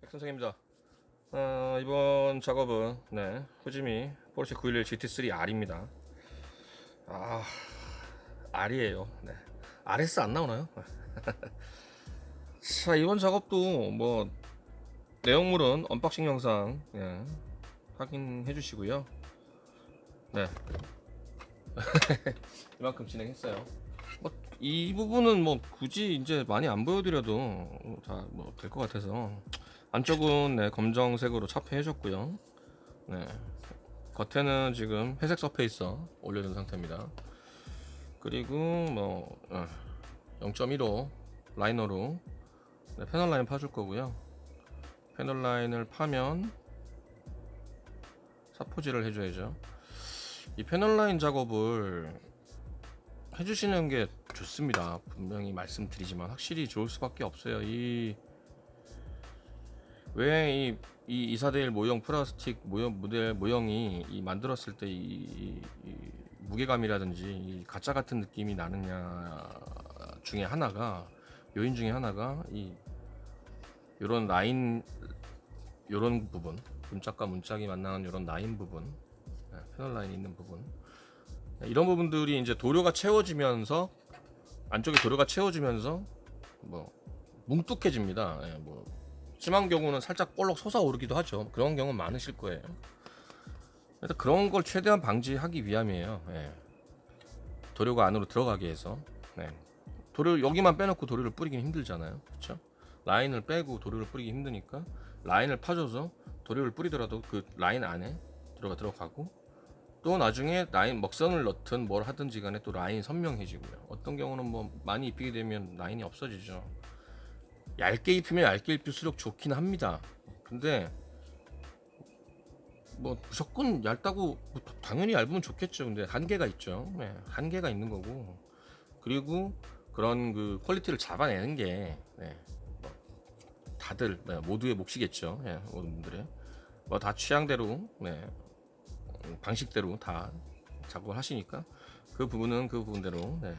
백 선생입니다. 어, 이번 작업은 네, 후지미 포르쉐 911 GT3 R입니다. 아, R이에요. 네. RS 안 나오나요? 자, 이번 작업도 뭐 내용물은 언박싱 영상 예, 확인해 주시고요. 네. 이만큼 진행했어요. 뭐, 이 부분은 뭐 굳이 이제 많이 안 보여드려도 다 뭐 될 것 같아서 안쪽은 네, 검정색으로 차폐해 줬고요. 네. 겉에는 지금 회색 서페이서 올려둔 상태입니다. 그리고 뭐 0.15 라이너로 네, 패널 라인 파줄 거고요. 패널 라인을 파면 사포질을 해줘야죠. 이 패널 라인 작업을 해주시는 게 좋습니다. 분명히 말씀드리지만 확실히 좋을 수밖에 없어요. 이 왜이 이241 모형 플라스틱 모형 모델 모형이 이 만들었을 때 이 무게감이라든지 이 가짜 같은 느낌이 나느냐 중에 하나가 요인 중에 하나가 이 요런 라인 요런 부분 문짝과 문짝이 만나는 요런 라인 부분 네, 패널 라인 있는 부분 네, 이런 부분들이 이제 도료가 채워지면서 안쪽에 도료가 채워지면서 뭐 뭉뚝해집니다. 예, 뭐 심한 경우는 살짝 볼록 솟아오르기도 하죠. 그런 경우 많으실 거예요. 그래서 그런 걸 최대한 방지하기 위함이에요. 예. 도료가 안으로 들어가게 해서 네. 도료 여기만 빼놓고 도료를 뿌리긴 힘들잖아요. 그렇죠? 라인을 빼고 도료를 뿌리기 힘드니까 라인을 파줘서 도료를 뿌리더라도 그 라인 안에 들어가 들어가고 또 나중에 라인 먹선을 넣든 뭘 하든지 간에 또 라인이 선명해지고요. 어떤 경우는 뭐 많이 입히게 되면 라인이 없어지죠. 얇게 입히면 얇게 입힐수록 좋긴 합니다. 근데 뭐 무조건 얇다고 뭐 당연히 얇으면 좋겠죠. 근데 한계가 있죠. 네, 한계가 있는 거고 그리고 그런 그 퀄리티를 잡아내는 게 네, 뭐 다들 네, 모두의 몫이겠죠. 예, 모든 분들의 뭐 다 취향대로 네, 음, 방식대로 다 작업을 하시니까 그 부분은 그 부분대로 네,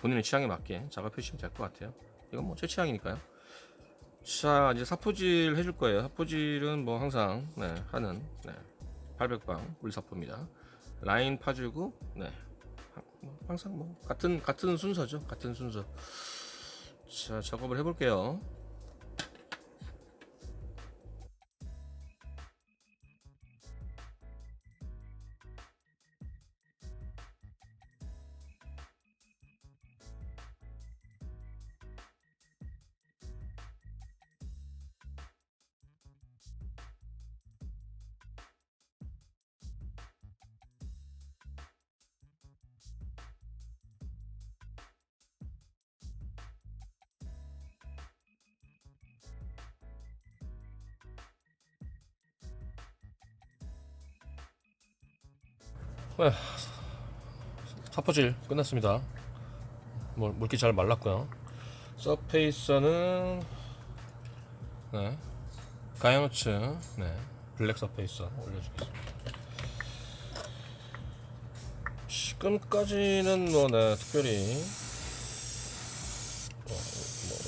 본인의 취향에 맞게 작업해 주시면 될 것 같아요. 이건 뭐 제 취향이니까요. 자 이제 사포질 해줄 거예요. 사포질은 뭐 항상 네, 하는 네, 800방 물사포입니다. 라인 파주고 네뭐 항상 뭐 같은 같은 순서죠. 같은 순서. 자 작업을 해볼게요. 네, 사포질 끝났습니다. 물, 물기 잘 말랐고요. 서페이서는 네, 가야노츠 네, 블랙 서페이서 올려주겠습니다. 지금까지는 뭐 네, 특별히 뭐, 뭐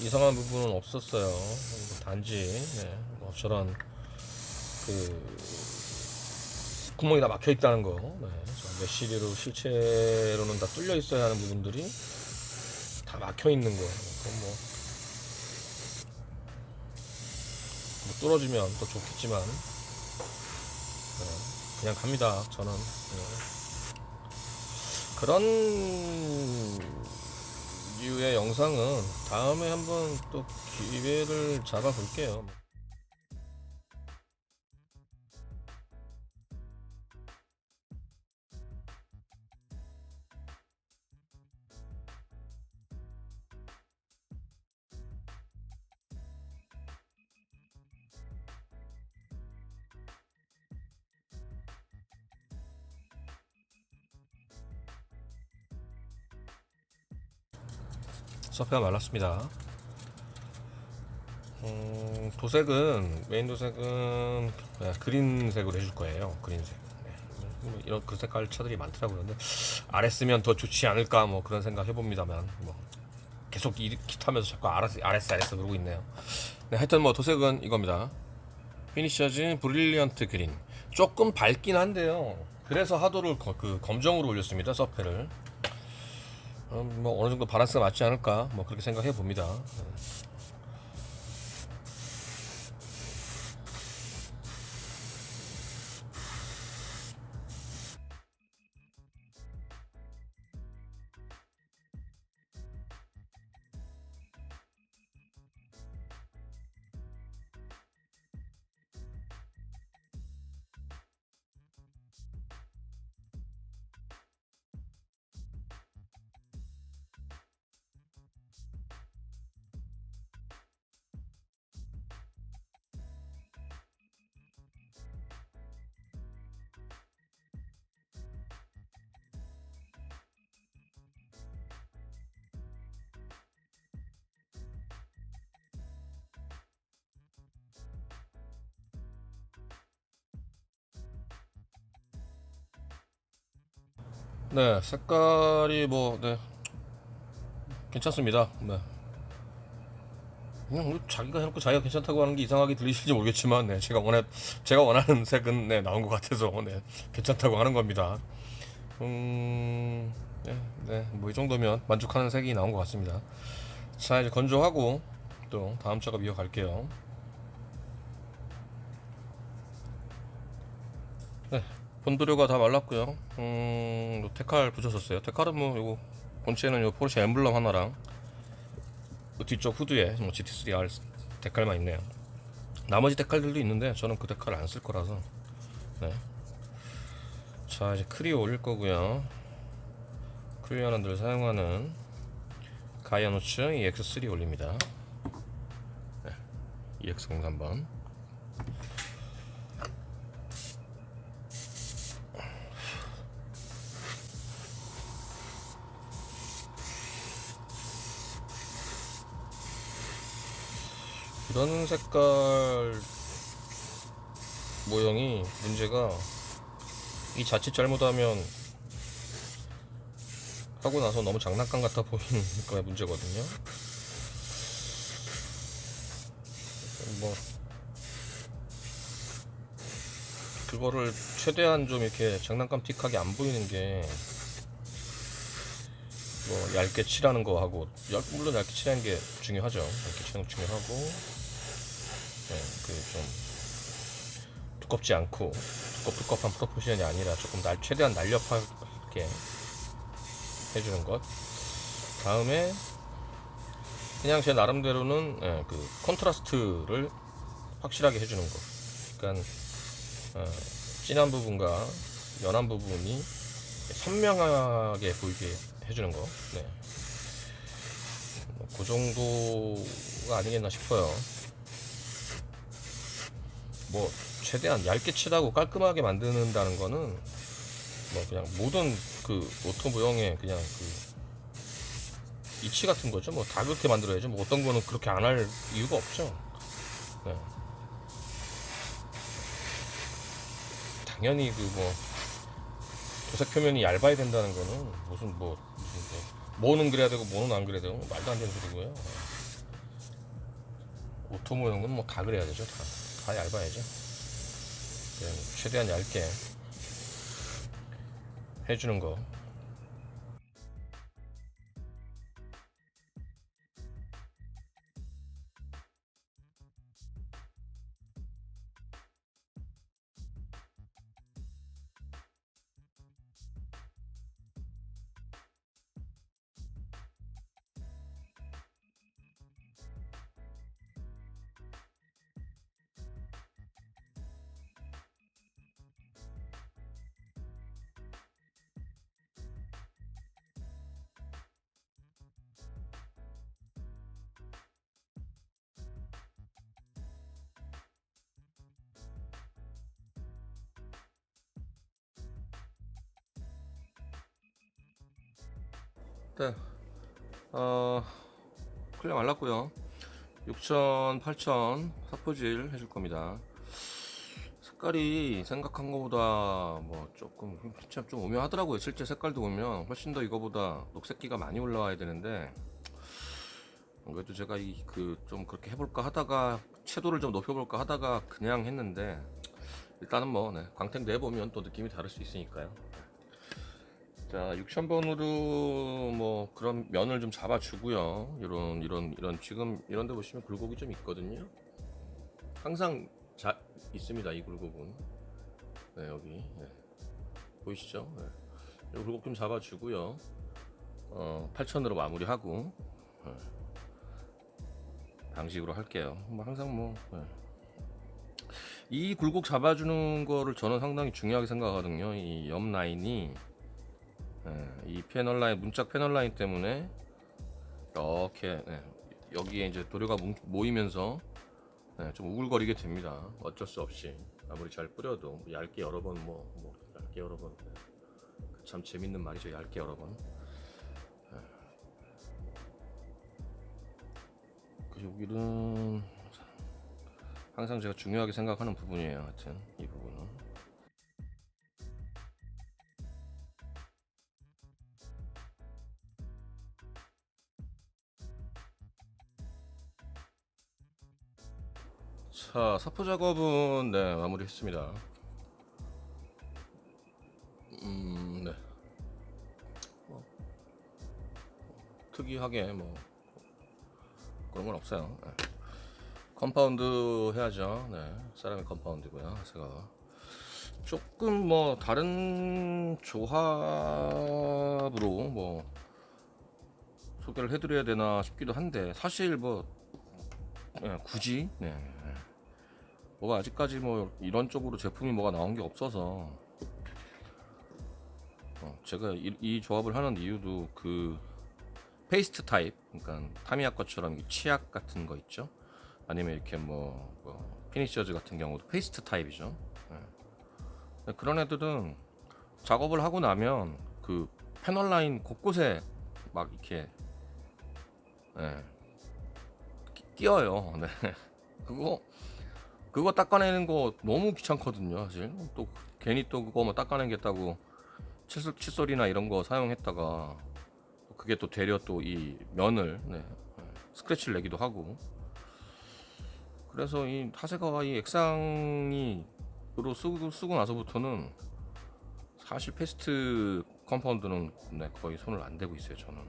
이상한 부분은 없었어요. 단지 네, 뭐 저런 그 구멍이 다 막혀 있다는 거. 네. 저 메시리로 실체로는 다 뚫려 있어야 하는 부분들이 다 막혀 있는 거. 그건 뭐, 뭐 뚫어지면 더 좋겠지만 네. 그냥 갑니다. 저는 네. 그런 류의 영상은 다음에 한번 또 기회를 잡아볼게요. 서페가 말랐습니다. 음, 도색은 메인 도색은 네, 그린색으로 해줄 거예요. 그린색. 네. 뭐 이런 그 색깔 차들이 많더라고요. 근데 RS면 더 좋지 않을까 뭐 그런 생각 해봅니다만 뭐 계속 이 기타면서 자꾸 RS RS RS 그러고 있네요. 네, 하여튼 뭐 도색은 이겁니다. 피니셔즈 브릴리언트 그린. 조금 밝긴 한데요. 그래서 하도를 거- 그 검정으로 올렸습니다. 서페를. 음, 뭐 어느 정도 바란스가 맞지 않을까 뭐 그렇게 생각해 봅니다. 네, 색깔이 뭐, 네. 괜찮습니다. 네. 그냥 뭐 자기가 해놓고 자기가 괜찮다고 하는 게 이상하게 들리실지 모르겠지만, 네, 제가 원해, 제가 원하는 색은, 네, 나온 것 같아서, 네, 괜찮다고 하는 겁니다. 음, 네, 네, 뭐 이 정도면 만족하는 색이 나온 것 같습니다. 자, 이제 건조하고, 또 다음 작업 이어갈게요. 본도료가 다 말랐고요. 음, 뭐 데칼 붙였었어요. 데칼은 뭐 요거 본체는 요 포르쉐 엠블럼 하나랑 그 뒤쪽 후드에 뭐 GT3R 데칼만 있네요. 나머지 데칼들도 있는데 저는 그 데칼 안 쓸 거라서. 네. 자 이제 크리오 올릴 거고요. 크리오원들 사용하는 가이아노츠 EX3 올립니다. 네. EX03번. 이런 색깔 모형이 문제가 이 자칫 잘못하면 하고 나서 너무 장난감 같아 거가 문제거든요. 뭐 그거를 최대한 좀 이렇게 장난감 틱하게 안 보이는 게 뭐 얇게 칠하는 거 하고 얇- 물론 얇게 칠하는 게 중요하죠. 얇게 칠하는 거 중요하고 네, 그좀 두껍지 않고 두껍두껍한 프로포션이 아니라 조금 날 최대한 날렵하게 해주는 것. 다음에 그냥 제 나름대로는 예, 그 컨트라스트를 확실하게 해주는 것. 그러니까 어, 진한 부분과 연한 부분이 선명하게 보이게 해주는 거. 네. 뭐그 정도가 아니겠나 싶어요. 뭐 최대한 얇게 칠하고 깔끔하게 만드는다는 거는 뭐 그냥 모든 그 오토 모형의 그냥 그 이치 같은 거죠. 뭐 다 그렇게 만들어야죠. 뭐 어떤 거는 그렇게 안 할 이유가 없죠. 네. 당연히 그 뭐 도색 표면이 얇아야 된다는 거는 무슨 뭐 무슨 뭐 뭐는 그래야 되고 뭐는 안 그래야 되고 말도 안 되는 소리고요. 오토 모형은 뭐 다 그래야 되죠. 다, 다 얇아야죠. 최대한 얇게 해주는 거. 네. 어, 클리어 말랐고요. 6천, 8천 사포질 해줄 겁니다. 색깔이 생각한 것보다 뭐 조금 참좀 오묘하더라고요. 실제 색깔도 보면 훨씬 더 이거보다 녹색기가 많이 올라와야 되는데 그래도 제가 이 그 좀 그렇게 해볼까 하다가 채도를 좀 높여볼까 하다가 그냥 했는데 일단은 뭐 네, 광택 내보면 또 느낌이 다를 수 있으니까요. 자 6,000번으로 뭐 그런 면을 좀 잡아주고요. 이런 이런 이런 지금 이런 데 보시면 굴곡이 좀 있거든요. 항상 자 있습니다 이 굴곡은. 네 여기 네. 보이시죠? 네. 이 굴곡 좀 잡아주고요. 어 8,000으로 마무리하고. 네. 방식으로 할게요. 뭐 항상 뭐. 네. 이 굴곡 잡아주는 거를 저는 상당히 중요하게 생각하거든요. 이 옆 라인이 예, 이 패널 라인 문짝 패널 라인 때문에 이렇게 예, 여기에 이제 도료가 뭉- 모이면서 예, 좀 우글거리게 됩니다. 어쩔 수 없이 아무리 잘 뿌려도 얇게 여러 번뭐 뭐 얇게 여러 번. 예. 참 재밌는 말이죠. 얇게 여러 번. 예. 그 여기는 항상 제가 중요하게 생각하는 부분이에요. 하여튼 이 부분 자, 사포 작업은 네, 마무리했습니다. 음, 네. 뭐, 특이하게 뭐 그런 건 없어요. 네. 컴파운드 해야죠. 네, 세라믹 컴파운드고요. 제가 조금 뭐 다른 조합으로 뭐 소개를 해드려야 되나 싶기도 한데 사실 뭐 예, 굳이 네, 네. 뭐가 아직까지 뭐 이런 쪽으로 제품이 뭐가 나온 게 없어서 어, 제가 이, 이 조합을 하는 이유도 그 페이스트 타입 그러니까 타미야 것처럼 이 치약 같은 거 있죠 아니면 이렇게 뭐, 뭐 피니셔즈 같은 경우도 페이스트 타입이죠 예. 근데 그런 애들은 작업을 하고 나면 그 패널 라인 곳곳에 막 이렇게 예, 끼- 끼어요. 네. 그거 그거 닦아내는 거 너무 귀찮거든요, 사실. 또 괜히 또 그거 뭐 닦아내겠다고 칫솔, 칫솔이나 이런 거 사용했다가 또 그게 또 되려 또 이 면을 네, 네, 스크래치를 내기도 하고. 그래서 이 타세가와 이 액상이 으로 쓰고, 쓰고 나서부터는 사실 페스트 컴파운드는 네, 거의 손을 안 대고 있어요, 저는.